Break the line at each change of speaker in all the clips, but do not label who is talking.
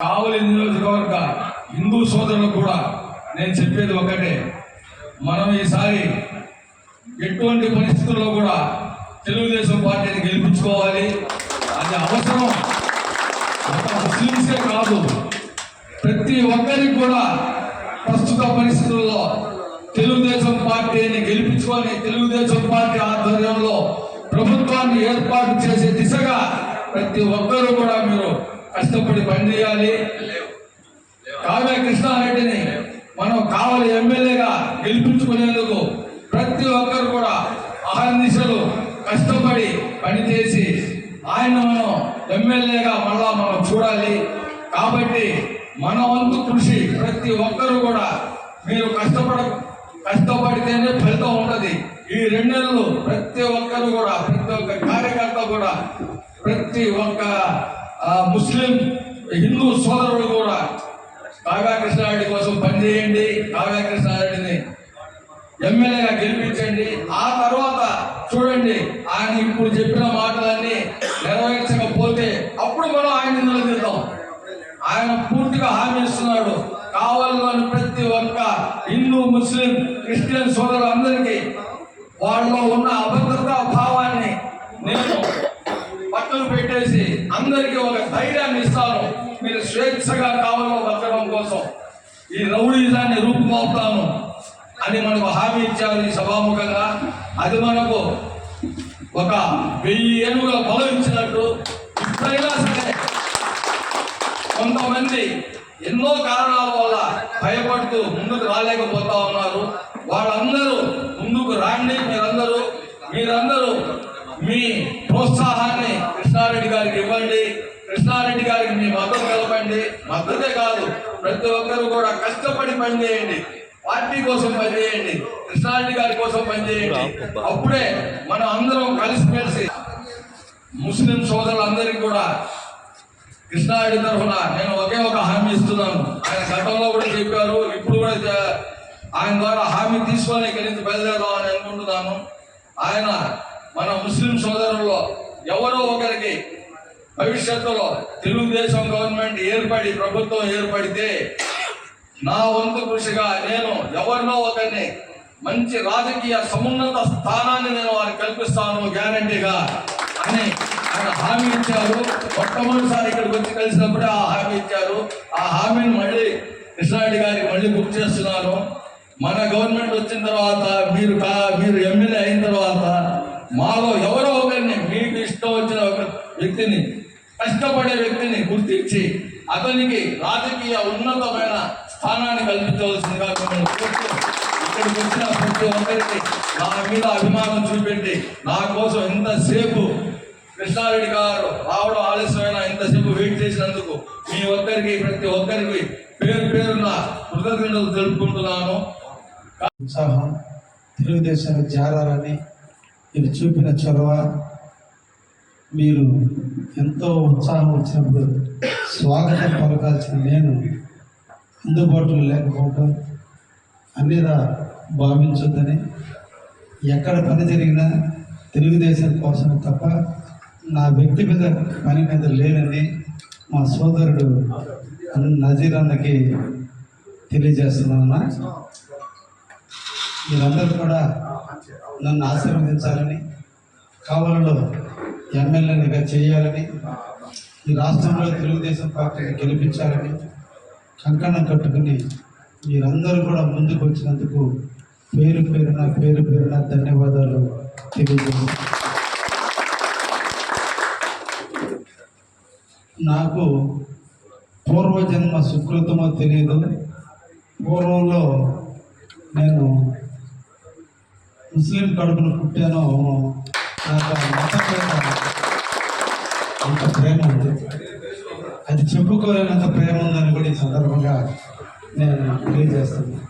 కావలి నియోజకవర్గ హిందూ సోదరులకు కూడా నేను చెప్పేది ఒకటే. మనం ఈసారి ఎటువంటి పరిస్థితుల్లో కూడా తెలుగుదేశం పార్టీని గెలిపించుకోవాలి. అది అవసరం. ఒక ముస్లింసే కాదు. ప్రతి ఒక్కరికి కూడా ప్రస్తుత పరిస్థితుల్లో తెలుగుదేశం పార్టీని గెలిపించుకొని తెలుగుదేశం పార్టీ ఆధ్వర్యంలో ప్రభుత్వాన్ని ఏర్పాటు చేసే దిశగా ప్రతి ఒక్కరూ కూడా మీరు కష్టపడి పనిచేయాలి కావ్య కృష్ణారెడ్డిని మనం కావాలి ఎమ్మెల్యేగా గెలిపించుకునేందుకు ప్రతి ఒక్కరు కూడా అహర్నిశలు కష్టపడి పనిచేసి ఆయన మనం ఎమ్మెల్యేగా మళ్ళా మనం చూడాలి. కాబట్టి మన వంతు కృషి ప్రతి ఒక్కరు కూడా మీరు కష్టపడ కష్టపడితేనే ఫలితం ఉండదు ఈ రెండు ప్రతి ఒక్కరు కూడా ప్రతి ఒక్క కార్యకర్త కూడా ప్రతి ఒక్క ముస్లిం హిందూ సోదరుడు కూడా కావ్య కృష్ణారెడ్డి కోసం పనిచేయండి కావ్య కృష్ణారెడ్డిని ఎమ్మెల్యేగా గెలిపించండి. ఆ తర్వాత చూడండి ఆయన ఇప్పుడు చెప్పిన మాటలన్నీ నెరవేర్చకపోతే అప్పుడు మనం ఆయన నిలదీద్దాం. ఆయన పూర్తిగా హామీ ఇస్తున్నాడు. కావాలని ప్రతి ఒక్క హిందూ ముస్లిం క్రిస్టియన్ సోదరులందరికీ వాళ్ళలో ఉన్న అభద్రతా భావాన్ని నేను పక్కన పెట్టేసి అందరికీ ఒక ధైర్యాన్ని ఇస్తాను. మీరు స్వేచ్ఛగా కావాలో బతకడం కోసం. ఈ రౌడీజాన్ని రూపుమాపుతాను అని మనకు హామీ ఇచ్చారు ఈ సభాముఖంగా. అది మనకు ఒక వెయ్యి ఏనుగుల బలం ఇచ్చినట్టు ఇప్పుడైనా సరే కొంతమంది ఎన్నో కారణాల వల్ల భయపడుతూ ముందుకు రాలేకపోతా ఉన్నారు. వాళ్ళందరూ ముందుకు రాండి మీరందరూ. మీరందరూ మీ ప్రోత్సాహాన్ని కృష్ణారెడ్డి గారికి ఇవ్వండి. కృష్ణారెడ్డి గారికి మీ మద్దతు కలపండి. మద్దతే కాదు ప్రతి ఒక్కరు కూడా కష్టపడి పనిచేయండి. పార్టీ కోసం పనిచేయండి. కృష్ణారెడ్డి గారి కోసం పనిచేయండి. అప్పుడే మనం అందరం కలిసిమెలిసి ముస్లిం సోదరులందరికీ కూడా కృష్ణారెడ్డి తరఫున నేను ఒకే ఒక హామీ ఇస్తున్నాను. ఆయన గతంలో కూడా చెప్పారు ఇప్పుడు కూడా చే- ఆయన ద్వారా హామీ తీసుకొని ఇక్కడి నుంచి బయలుదేరదామని అనుకుంటున్నాను. ఆయన మన ముస్లిం సోదరుల్లో ఎవరో ఒకరికి భవిష్యత్తులో తెలుగుదేశం గవర్నమెంట్ ఏర్పడి ప్రభుత్వం ఏర్పడితే నా వంతు కృషిగా నేను ఎవరినో ఒకరిని మంచి రాజకీయ సమున్నత స్థానాన్ని నేను వారికి కల్పిస్తాను గ్యారంటీగా అని ఆయన హామీ ఇచ్చారు. మొట్టమొదటిసారి ఇక్కడికి వచ్చి కలిసినప్పుడే ఆ హామీ ఇచ్చారు. ఆ హామీని మళ్ళీ కృష్ణారెడ్డి గారికి మళ్ళీ గుర్తు చేస్తున్నాను. మన గవర్నమెంట్ వచ్చిన తర్వాత మీరు కా మీరు ఎమ్మెల్యే అయిన తర్వాత మాలో ఎవరో ఒకరిని మీకు ఇష్టం వచ్చిన ఒక వ్యక్తిని కష్టపడే వ్యక్తిని గుర్తించి అతనికి రాజకీయ ఉన్నతమైన స్థానాన్ని కల్పించవలసిందిగా మిమ్మల్ని కోరుతూ ఇక్కడికి వచ్చిన ప్రతి ఒక్కరికి నా మీద అభిమానం చూపెట్టి నా కోసం ఇంతసేపు కృష్ణారెడ్డి గారు రావడం ఆలస్యమైన ఇంతసేపు వెయిట్ చేసినందుకు మీ ఒక్కరికి ప్రతి ఒక్కరికి పేరు పేరున కృతజ్ఞతలు తెలుపుకుంటున్నాను.
ఉత్సాహం. తెలుగుదేశానికి చేరాలని ఇది చూపిన చొరవ మీరు ఎంతో ఉత్సాహం వచ్చినప్పుడు స్వాగతం పలకాల్సిన నేను అందుబాటులో లేకపోవడం అన్నిదా భావించొద్దని ఎక్కడ పని జరిగినా తెలుగుదేశం కోసమే తప్ప నా వ్యక్తి మీద పని మీద లేనని మా సోదరుడు నజీర్ అన్నకి తెలియజేస్తున్నాను మీరందరూ కూడా నన్ను ఆశీర్వదించాలని కావాలలో ఎమ్మెల్యేనిగా చేయాలని ఈ రాష్ట్రంలో తెలుగుదేశం పార్టీని గెలిపించాలని కంకణం కట్టుకుని మీరందరూ కూడా ముందుకు వచ్చినందుకు పేరు పేరున పేరు పేరున ధన్యవాదాలు తెలియజేస్తున్నాను. నాకు పూర్వజన్మ సుకృతమో తెలియదు పూర్వంలో నేను ముస్లిం కడుపును పుట్టానో నాకు మతం మీద అంత ప్రేమ ఉంది అది చెప్పుకోలేనంత ప్రేమ ఉందని కూడా ఈ సందర్భంగా నేను తెలియజేస్తున్నాను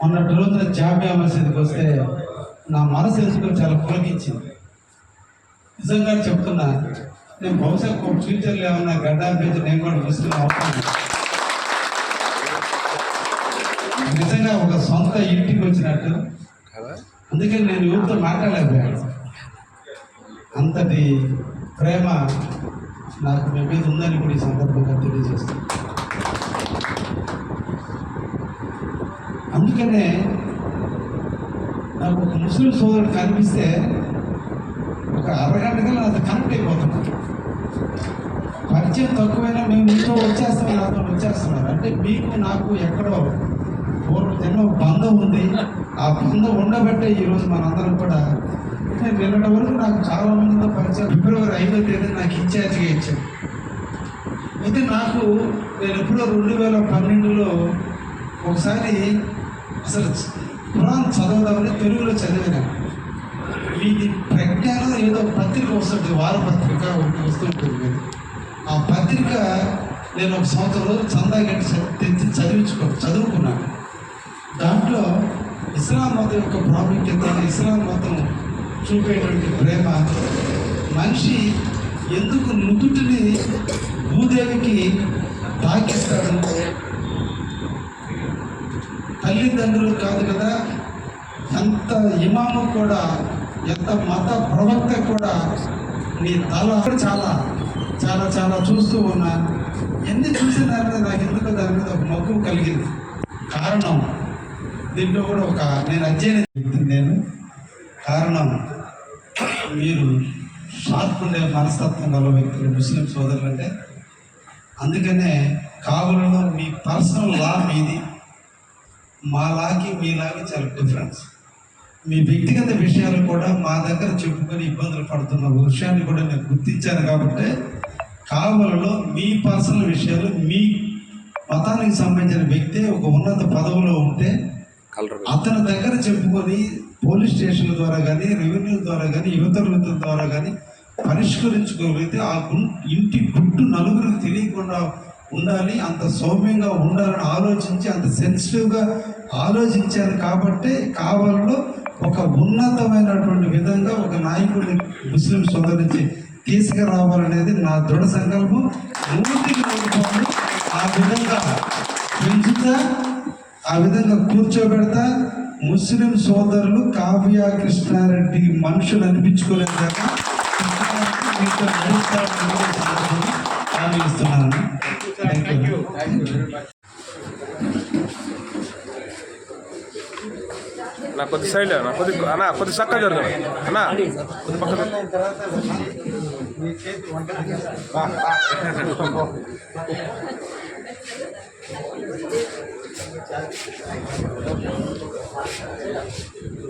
మొన్నటి రోజున జామియా మసీదుకి వస్తే నా మనసు వేసుకొని చాలా పులకించింది. నిజంగా చెప్తున్నా నేను బహుశా ఫ్యూచర్లో ఏమన్నా గడ్డా పేరు నేను కూడా ముస్లిం అవుతాను. నిజంగా ఒక సొంత ఇంటికి వచ్చినట్టు. అందుకని నేను ఊరితో మాట్లాడలేకపోయాను. అంతటి ప్రేమ నాకు మీ మీద ఉందని కూడా ఈ సందర్భంగా తెలియజేస్తాను. అందుకనే నాకు ఒక ముస్లిం సోదరుడు కనిపిస్తే ఒక అరగంటగా అది కనెక్ట్ అయిపోతున్నాను పరిచయం తక్కువైనా మేము మీతో వచ్చేస్తాం అతను వచ్చేస్తున్నారు అంటే మీకు నాకు ఎక్కడో ఎన్నో బంధం ఉంది. ఆ బంధం ఉండబట్టే ఈరోజు మనందరం కూడా నేను నిన్నటి వరకు నాకు చాలా మందితో పరిచయం. ఫిబ్రవరి ఐదో తేదీ నాకు ఇన్ఛార్జ్గా ఇచ్చాను అయితే నాకు నేను ఎప్పుడో రెండు వేల పన్నెండులో ఒకసారి అసలు ఖురాన్ చదవదామని తెలుగులో చదివినాను ఇది ప్రజ్ఞానం ఏదో పత్రిక వస్తుంటుంది వార పత్రిక ఒకటి వస్తుంటుంది మీరు ఆ పత్రిక నేను ఒక సంవత్సరం రోజులు చందా గట్టి తెచ్చి చదివించుకో చదువుకున్నాను. దాంట్లో ఇస్లాం మతం యొక్క ప్రాముఖ్యత ఇస్లాం మతం చూపేటువంటి ప్రేమ మనిషి ఎందుకు నుదుటిని భూదేవికి తాకిస్తాడు తల్లిదండ్రులు కాదు కదా ఎంత ఇమాము కూడా ఎంత మత ప్రవక్త కూడా నీ తల చాలా చాలా చాలా చూస్తూ ఉన్నా ఎన్ని చూసిన దాని మీద నాకు ఎందుకో దాని మీద ఒక మక్కువ కలిగింది. కారణం దీంట్లో కూడా ఒక నేను అధ్యయనం చెప్తుంది నేను. కారణం మీరు షార్ప్ ఉండే మనస్తత్వం గల వ్యక్తులు ముస్లిం సోదరులు అంటే అందుకనే కావులలో మీ పర్సనల్ లా మీది. మా లాకి మీ లాకి చాలా డిఫరెన్స్ మీ వ్యక్తిగత విషయాలు కూడా మా దగ్గర చెప్పుకొని ఇబ్బందులు పడుతున్న విషయాన్ని కూడా నేను గుర్తించాను కాబట్టి కావలలో మీ పర్సనల్ విషయాలు మీ మతానికి సంబంధించిన వ్యక్తి ఒక ఉన్నత పదవిలో ఉంటే అతని దగ్గర చెప్పుకొని పోలీస్ స్టేషన్ల ద్వారా కానీ రెవెన్యూ ద్వారా కానీ యువతల ద్వారా కానీ పరిష్కరించుకోగలిగితే ఆ ఇంటి గుట్టు నలుగురికి తెలియకుండా ఉండాలి అంత సౌమ్యంగా ఉండాలని ఆలోచించి అంత సెన్సిటివ్గా ఆలోచించారు కాబట్టి కావాలలో ఒక ఉన్నతమైనటువంటి విధంగా ఒక నాయకుడిని ముస్లిం సోదరు నుంచి తీసుకురావాలనేది నా దృఢ సంకల్పం. నూటికి నూరు ఆ విధంగా పెంచుతా ఆ విధంగా కూర్చోబెడతా ముస్లిం సోదరులు కావ్య కృష్ణారెడ్డి మనుషులు అనిపించుకోలేదాకా మీతో నడుస్తారని హామీ ఇస్తున్నాను
నా కొద్ది సైడ్ నా కొద్ది అన్న కొద్ది చక్క జరుగు అన్న కొద్ది పక్క